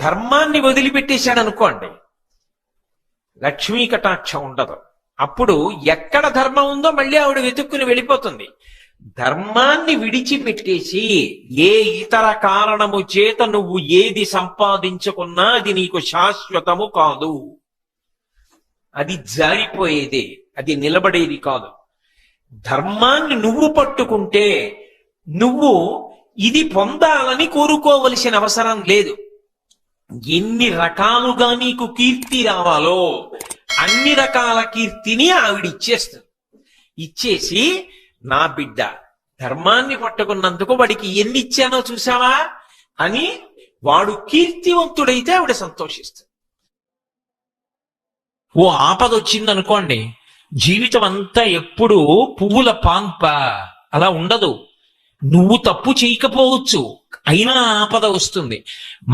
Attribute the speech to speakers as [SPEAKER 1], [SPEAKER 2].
[SPEAKER 1] ధర్మాన్ని వదిలిపెట్టేశాడు అనుకోండి లక్ష్మీ కటాక్షం ఉండదు. అప్పుడు ఎక్కడ ధర్మం ఉందో మళ్ళీ ఆవిడ వెతుక్కుని వెళ్ళిపోతుంది. ధర్మాన్ని విడిచిపెట్టేసి ఏ ఇతర కారణము చేత నువ్వు ఏది సంపాదించుకున్నా అది నీకు శాశ్వతము కాదు. అది జారిపోయేది అది నిలబడేది కాదు. ధర్మాన్ని నువ్వు పట్టుకుంటే నువ్వు ఇది పొందాలని కోరుకోవలసిన అవసరం లేదు. ఎన్ని రకాలుగా నీకు కీర్తి రావాలో అన్ని రకాల కీర్తిని ఆవిడ ఇచ్చేస్తుంది. ఇచ్చేసి నా బిడ్డ ధర్మాన్ని పట్టుకున్నందుకు వాడికి ఎన్ని ఇచ్చానో చూసావా అని వాడు కీర్తివంతుడైతే ఆవిడ సంతోషిస్తుంది. ఓ ఆపద వచ్చిందనుకోండి జీవితం అంతా ఎప్పుడు పువ్వుల పాంప అలా ఉండదు. నువ్వు తప్పు చేయకపోవచ్చు. అయినా ఆపద వస్తుంది.